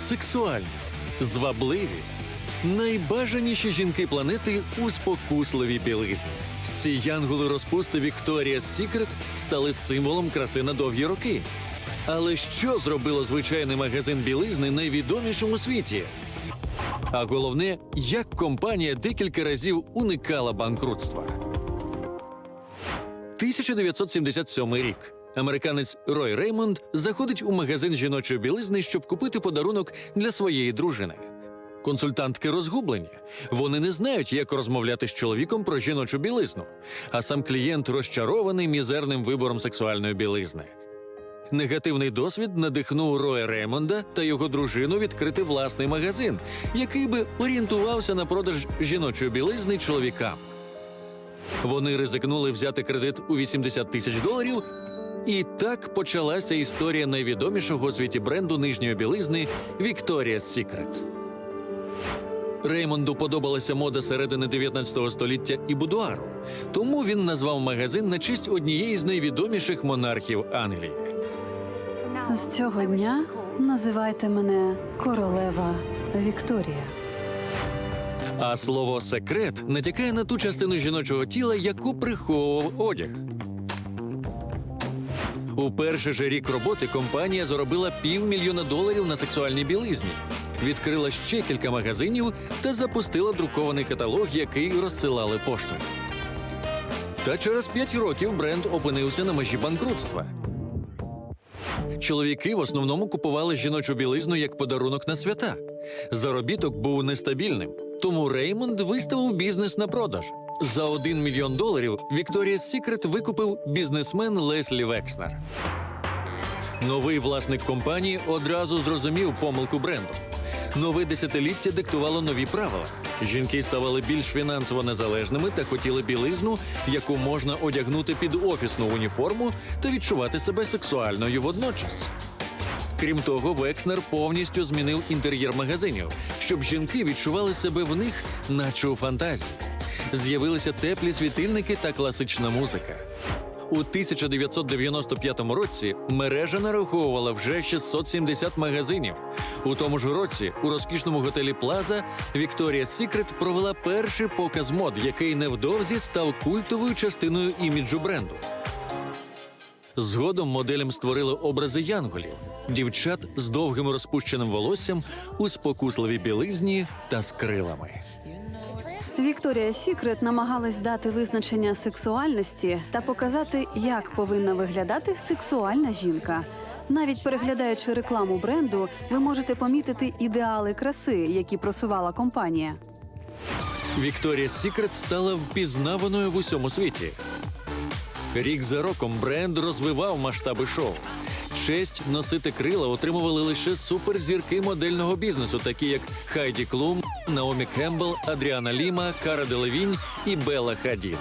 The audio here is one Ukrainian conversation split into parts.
сексуальні, звабливі, найбажаніші жінки планети у спокусливій білизні. Ці янголи розпусти Victoria's Secret стали символом краси на довгі роки. Але що зробило звичайний магазин білизни найвідомішим у світі? А головне, як компанія декілька разів уникала банкрутства. 1977 рік. Американець Рой Реймонд заходить у магазин жіночої білизни, щоб купити подарунок для своєї дружини. Консультантки розгублені. Вони не знають, як розмовляти з чоловіком про жіночу білизну, а сам клієнт розчарований мізерним вибором сексуальної білизни. Негативний досвід надихнув Роя Реймонда та його дружину відкрити власний магазин, який би орієнтувався на продаж жіночої білизни чоловікам. Вони ризикнули взяти кредит у 80 тисяч доларів, і так почалася історія найвідомішого у світі бренду нижньої білизни Victoria's Secret. Реймонду подобалася мода середини 19 століття і будуару, тому він назвав магазин на честь однієї з найвідоміших монархів Англії. З цього дня називайте мене королева Вікторія. А слово секрет натякає на ту частину жіночого тіла, яку приховував одяг. У перший же рік роботи компанія заробила півмільйона доларів на сексуальній білизні, відкрила ще кілька магазинів та запустила друкований каталог, який розсилали поштою. Та через п'ять років бренд опинився на межі банкрутства. Чоловіки в основному купували жіночу білизну як подарунок на свята. Заробіток був нестабільним, тому Реймонд виставив бізнес на продаж. За 1 мільйон доларів Victoria's Secret викупив бізнесмен Леслі Векснер. Новий власник компанії одразу зрозумів помилку бренду. Нове десятиліття диктувало нові правила. Жінки ставали більш фінансово незалежними та хотіли білизну, яку можна одягнути під офісну уніформу та відчувати себе сексуальною водночас. Крім того, Векснер повністю змінив інтер'єр магазинів, щоб жінки відчували себе в них, наче у фантазії. З'явилися теплі світильники та класична музика. У 1995 році мережа нараховувала вже 670 магазинів. У тому ж році у розкішному готелі Плаза Victoria's Secret провела перший показ мод, який невдовзі став культовою частиною іміджу бренду. Згодом моделям створили образи янголів, дівчат з довгим розпущеним волоссям у спокусливій білизні та з крилами. Вікторія Сікрет намагалась дати визначення сексуальності та показати, як повинна виглядати сексуальна жінка. Навіть переглядаючи рекламу бренду, ви можете помітити ідеали краси, які просувала компанія. Victoria's Secret стала впізнаваною в усьому світі. Рік за роком бренд розвивав масштаби шоу. Честь носити крила отримували лише суперзірки модельного бізнесу, такі як Хайді Клум, Наомі Кембл, Адріана Ліма, Кара Делевінь і Белла Хадід.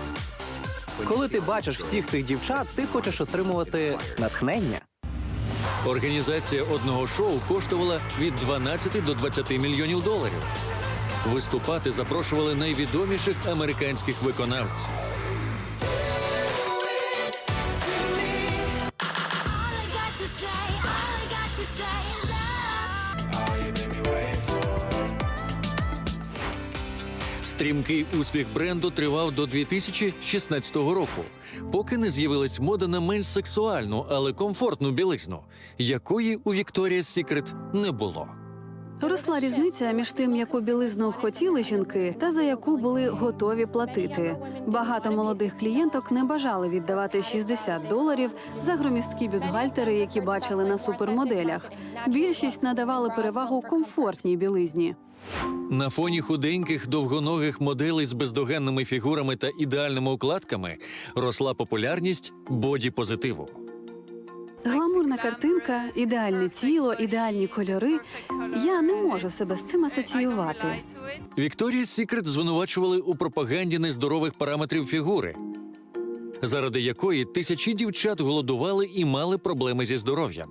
Коли ти бачиш всіх цих дівчат, ти хочеш отримувати натхнення. Організація одного шоу коштувала від 12 до 20 мільйонів доларів. Виступати запрошували найвідоміших американських виконавців. Стрімкий успіх бренду тривав до 2016 року, поки не з'явилась мода на менш сексуальну, але комфортну білизну, якої у Victoria's Secret не було. Росла різниця між тим, яку білизну хотіли жінки, та за яку були готові платити. Багато молодих клієнток не бажали віддавати 60 доларів за громісткі бюстгальтери, які бачили на супермоделях. Більшість надавали перевагу комфортній білизні. На фоні худеньких довгоногих моделей з бездоганними фігурами та ідеальними укладками росла популярність боді-позитиву. Гламурна картинка, ідеальне тіло, ідеальні кольори. Я не можу себе з цим асоціювати. Victoria's Secret звинувачували у пропаганді нездорових параметрів фігури, заради якої тисячі дівчат голодували і мали проблеми зі здоров'ям.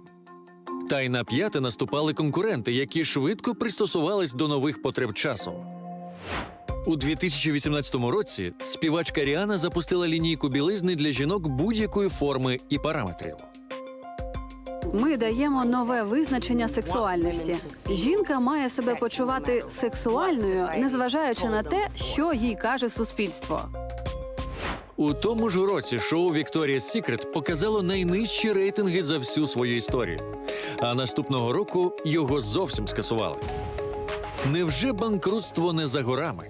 Та й на п'яти наступали конкуренти, які швидко пристосувались до нових потреб часу. У 2018 році співачка Ріана запустила лінійку білизни для жінок будь-якої форми і параметрів. Ми даємо нове визначення сексуальності. Жінка має себе почувати сексуальною, незважаючи на те, що їй каже суспільство. У тому ж році шоу Victoria's Secret показало найнижчі рейтинги за всю свою історію. А наступного року його зовсім скасували. Невже банкрутство не за горами?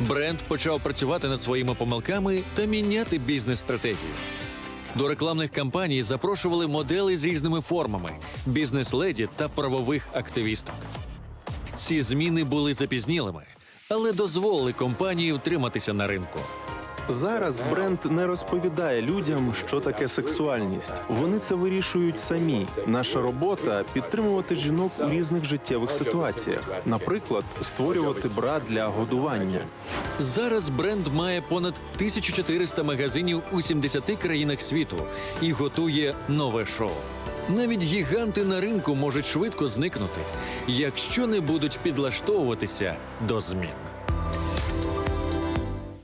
Бренд почав працювати над своїми помилками та міняти бізнес-стратегію. До рекламних кампаній запрошували модели з різними формами, бізнес-леді та правових активісток. Ці зміни були запізнілими, але дозволили компанії втриматися на ринку. Зараз бренд не розповідає людям, що таке сексуальність. Вони це вирішують самі. Наша робота підтримувати жінок у різних життєвих ситуаціях, наприклад, створювати бра для годування. Зараз бренд має понад 1400 магазинів у 70 країнах світу і готує нове шоу. Навіть гіганти на ринку можуть швидко зникнути, якщо не будуть підлаштовуватися до змін.